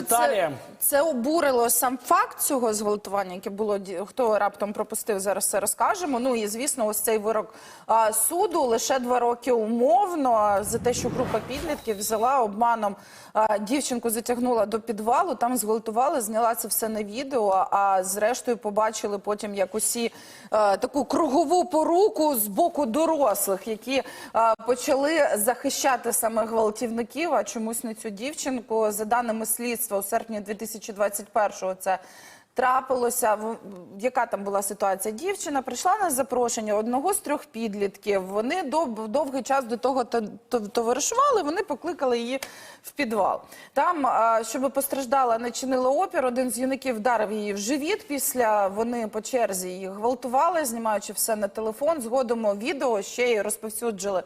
деталі. це, це обурило сам факт цього зґвалтування, яке було хто раптом пропустив, зараз це розкажемо. Ну і звісно, ось цей вирок а, суду лише два роки умовно за те, що група підлітків взяла обманом а, дівчинку, затягнула до підвалу, там зґвалтували, зняла це все на відео. А зрештою побачили потім як усі а, таку кругову поруку з боку дорослих, які а, почали захищати саме гвалтівників, а чомусь не цю дівчинку. За даними слідства, у серпні 2021-го це трапилося. Яка там була ситуація? Дівчина прийшла на запрошення одного з трьох підлітків. Вони дов- довгий час до того то- то- товаришували. Вони покликали її в підвал. Там, щоб постраждала, не чинила опір. Один з юнаків вдарив її в живіт. Після вони по черзі її гвалтували, знімаючи все на телефон. Згодом відео ще й розповсюджили.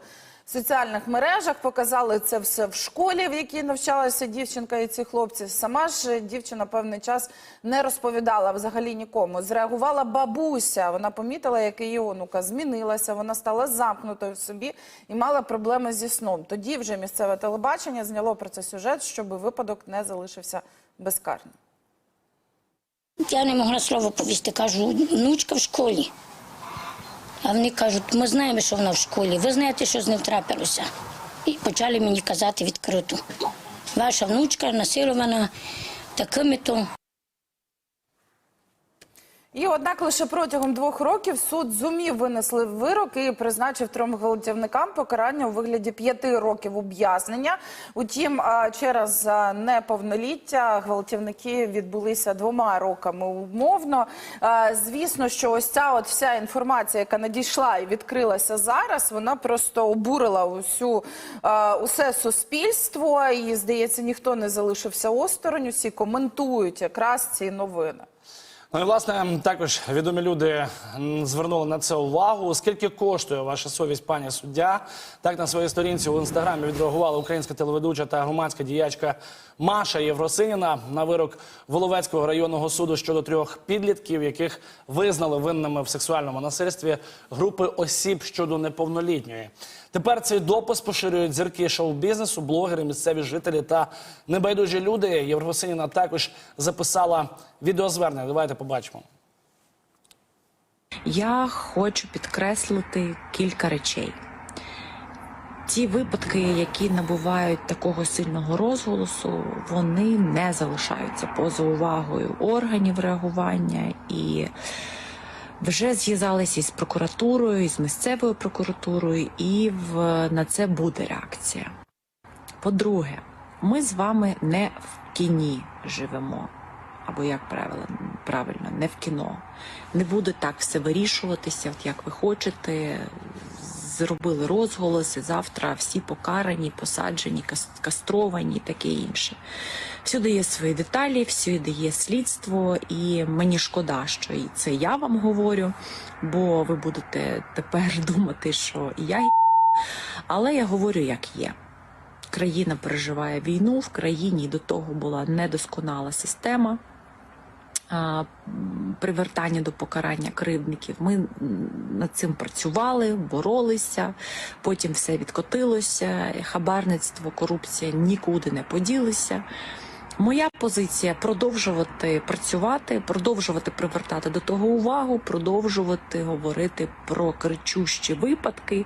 Соціальних мережах показали це все в школі, в якій навчалася дівчинка і ці хлопці. Сама ж дівчина певний час не розповідала взагалі нікому. Зреагувала бабуся. Вона помітила, як її онука змінилася. Вона стала замкнутою в собі і мала проблеми зі сном. Тоді вже місцеве телебачення зняло про це сюжет, щоб випадок не залишився безкарним. Я не могла слово повісти. Кажу, внучка в школі. А вони кажуть, ми знаємо, що вона в школі. Ви знаєте, що з ним трапилося. І почали мені казати відкрито. Ваша внучка насилована такими-то. І однак лише протягом двох років суд зумів винесли вирок і призначив трьом гвалтівникам покарання у вигляді п'яти років ув'язнення. Утім, через неповноліття гвалтівники відбулися двома роками умовно. Звісно, що ось ця от вся інформація, яка надійшла і відкрилася зараз, вона просто обурила усю усе суспільство. І здається, ніхто не залишився осторонь. Усі коментують якраз ці новини. Ну і власне також відомі люди звернули на це увагу. Скільки коштує ваша совість, пані суддя? Так на своїй сторінці у інстаграмі відреагувала українська телеведуча та громадська діячка Маша Євросиніна на вирок Воловецького районного суду щодо трьох підлітків, яких визнали винними в сексуальному насильстві групи осіб щодо неповнолітньої. Тепер цей допис поширюють зірки шоу-бізнесу, блогери, місцеві жителі та небайдужі люди. Євросиніна також записала відеозвернення. Давайте побачимо. Я хочу підкреслити кілька речей. Ті випадки, які набувають такого сильного розголосу, вони не залишаються поза увагою органів реагування і вже зв'язалися із прокуратурою, із місцевою прокуратурою, і в, на це буде реакція. По-друге, ми з вами не в кіні живемо. Або як правило, правильно, не в кіно. Не буде так все вирішуватися, от як ви хочете. Зробили розголоси, завтра всі покарані, посаджені, кас- кастровані таке інше. Всюди є свої деталі, всюди є слідство, і мені шкода, що і це я вам говорю, бо ви будете тепер думати, що і я але я говорю, як є. Країна переживає війну, в країні до того була недосконала система привертання до покарання кривдників. Ми над цим працювали, боролися, потім все відкотилося. Хабарництво, корупція нікуди не поділися. Моя позиція продовжувати працювати, продовжувати привертати до того увагу, продовжувати говорити про кричущі випадки.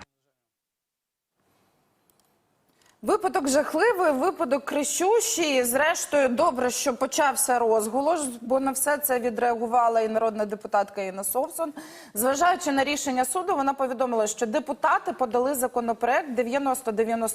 Випадок жахливий, випадок кричущий. Зрештою, добре, що почався розголос, бо на все це відреагувала і народна депутатка Інна Совсон. Зважаючи на рішення суду, вона повідомила, що депутати подали законопроект 9090